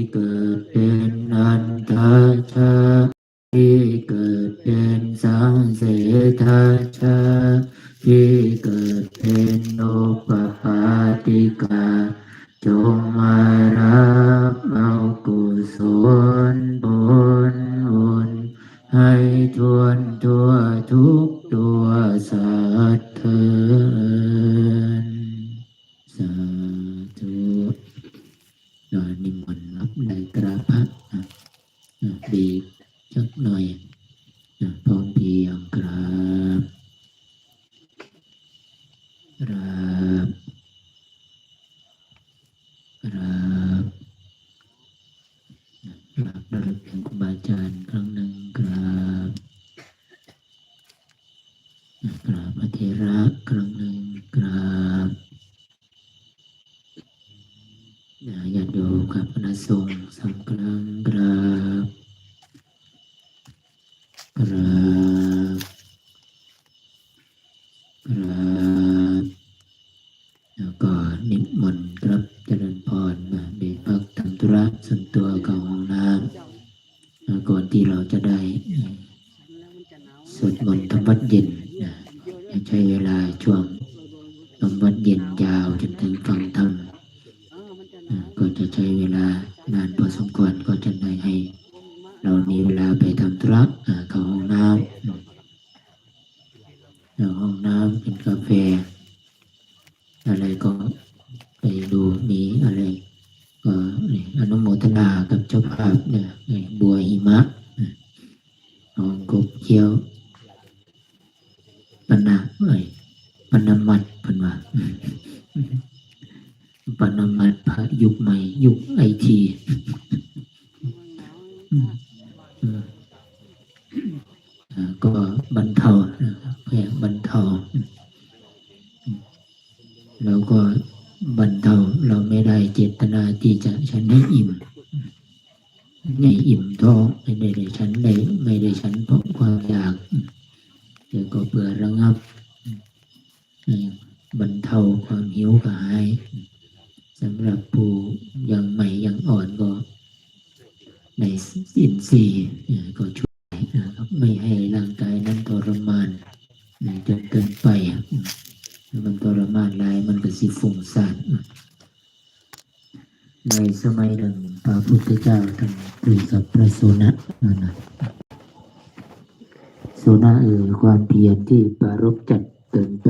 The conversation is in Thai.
ที่เกิดเป็นนันทชา ที่เกิดเป็นสังเสทาชา ที่เกิดเป็นโอปปาติกา จงมารับเอากุศลบุญบุญให้ทวนทั่วทุกตัวสัตว์เถิด สักหน่อยอะพร้อมเพียงครับครับครับกราบระลึกถึงครูบาอาจารย์ครั้งหนึ่งครับกราบพระเทระครั้งหนึ่งกราบญาติโยมกับคณะสงฆ์สังกราบกราบกราบแล้วก็ นิมนต์ครับเจริญพรมาเดพักทำธุระส่วนตัวของห้องน้ำแล้วก่อนที่เราจะได้สวดมนต์ทำวัดเย็นนะจะใช้เวลาช่วงทำวัดเย็นยาวจนถึงฟังธรรมอ่าก็จะใช้เวลานานพอสมควรก็จะได้ให้ เรามีเวลาไปทำธุระเข้าห้องน้ำอืมแล้วห้องน้ำเป็นกาแฟ อะไรก็ไปดูมีอะไร ก็นี่ อนุโมทนากับเจ้าภาพเนี่ยบัวหิมะอ่าห้องกบเคี้ยวปนาเอ้ยปนามัดเพันว่าปนมัตพระยุคใหม่ ยุคไอทีก็บรรเทานะครับเพื่บรรเทาแล้วก็บรรเท ตนาที่จะฉันให้อิ่มไม่อิ่มท้องไม่ได้ได้ฉันได้ไม่ได้ฉันเพราะความอยากเดี๋ยวก็เบื่อระงับบรรเทาความหิวกระหายสำหรับผู้ยังใหม่ยังอ่อนก็ในสินสีย์เอ่อก็ช่วยนะครับ ไม่ให้ร่างกายนั้นทรมานจนเกินไปอะอืมถ้ามันทรมานลายมันก็สิฟุ้งซ่าน ในสมัยหนึ่งพระพุทธเจ้าท่านคุยกับพระโสนะนั่นะโสนะเออความเพียรที่ปรารบจัดเกินไป